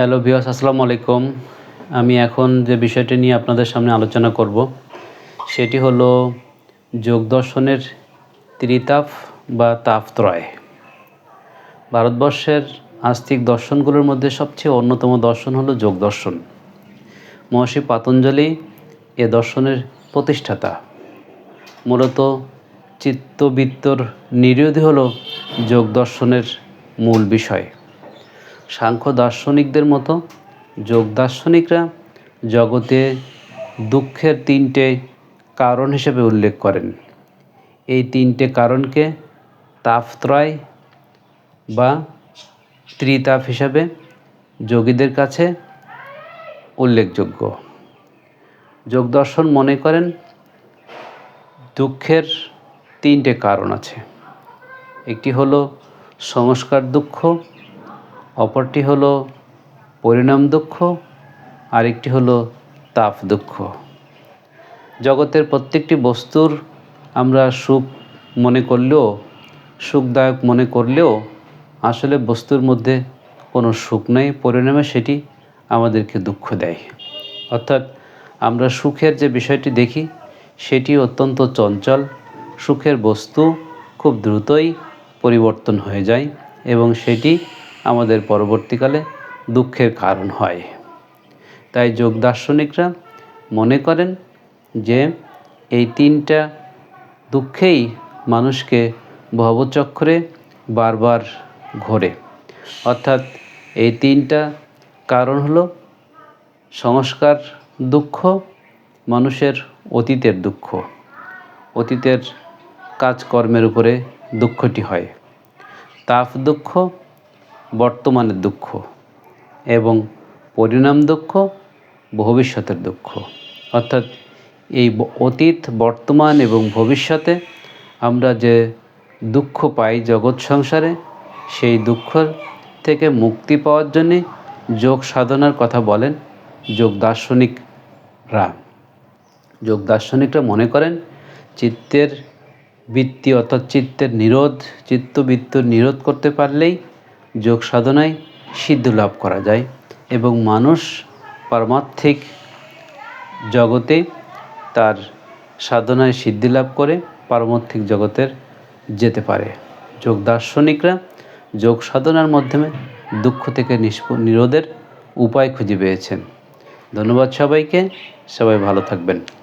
Hello ভিওস আসসালামু আলাইকুম। আমি এখন যে বিষয়টি নিয়ে আপনাদের সামনে আলোচনা করব, সেটি হলো যোগ দর্শনের ত্রিতাপ বা তাপত্রয়। ভারতবর্ষের আস্তিক দর্শনগুলোর মধ্যে সবচেয়ে অন্যতম দর্শন হলো যোগ দর্শন মহর্ষি পাতঞ্জলি এ দর্শনের প্রতিষ্ঠাতা। মূলত চিত্তবৃত্তর নিরোধী হলো যোগ দর্শনের মূল বিষয়। সাংখ্য দার্শনিকদের মতো, যোগ দার্শনিকরা জগতে দুঃখের তিনটে কারণ হিসেবে উল্লেখ করেন। এই তিনটে কারণকে তাপত্রয় বা ত্রিতাপ হিসাবে যোগীদের কাছে উল্লেখযোগ্য। যোগ দর্শন মনে করেন, দুঃখের তিনটে কারণ আছে। একটি হলো সংস্কার দুঃখ অপরটি হলো পরিণাম দুঃখ, আরেকটি হলো তাপ দুঃখ। জগতের প্রত্যেকটি বস্তুর আমরা সুখ মনে করলেও, সুখদায়ক মনে করলেও, আসলে বস্তুর মধ্যে কোনো সুখ নেই, পরিণামে সেটি আমাদেরকে দুঃখ দেয়। অর্থাৎ আমরা সুখের যে বিষয়টি দেখি, সেটি অত্যন্ত চঞ্চল। সুখের বস্তু খুব দ্রুতই পরিবর্তন হয়ে যায় এবং সেটি আমাদের পরবর্তীকালে দুঃখের কারণ হয়। তাই যোগ দার্শনিকরা মনে করেন যে এই তিনটা দুঃখেই মানুষকে ভবচক্রে বারবার ঘোরে। অর্থাৎ এই তিনটা কারণ হলো সংস্কার দুঃখ, মানুষের অতীতের দুঃখ। অতীতের কাজকর্মের উপরে দুঃখটি হয়। তাপ দুঃখ বর্তমানের দুঃখ এবং পরিণাম দুঃখ, ভবিষ্যতের দুঃখ। অর্থাৎ এই অতীত, বর্তমান এবং ভবিষ্যতে আমরা যে দুঃখ পাই জগৎ সংসারে, সেই দুঃখ থেকে মুক্তি পাওয়ার জন্যে যোগ সাধনার কথা বলেন যোগ দার্শনিকরা যোগ দার্শনিকরা মনে করেন চিত্তের বৃত্তি অর্থাৎ চিত্তের নিরোধ, চিত্তবৃত্তর নিরোধ করতে পারলেই যোগ সাধনায় সিদ্ধি লাভ করা যায় এবং মানুষ পারমার্থিক জগতে তার সাধনায় সিদ্ধি লাভ করে পারমার্থিক জগতের যেতে পারে। যোগ দার্শনিকরা যোগ সাধনার মাধ্যমে দুঃখ থেকে নিরোধের উপায় খুঁজে পেয়েছেন। ধন্যবাদ সবাইকে। সবাই ভালো থাকবেন।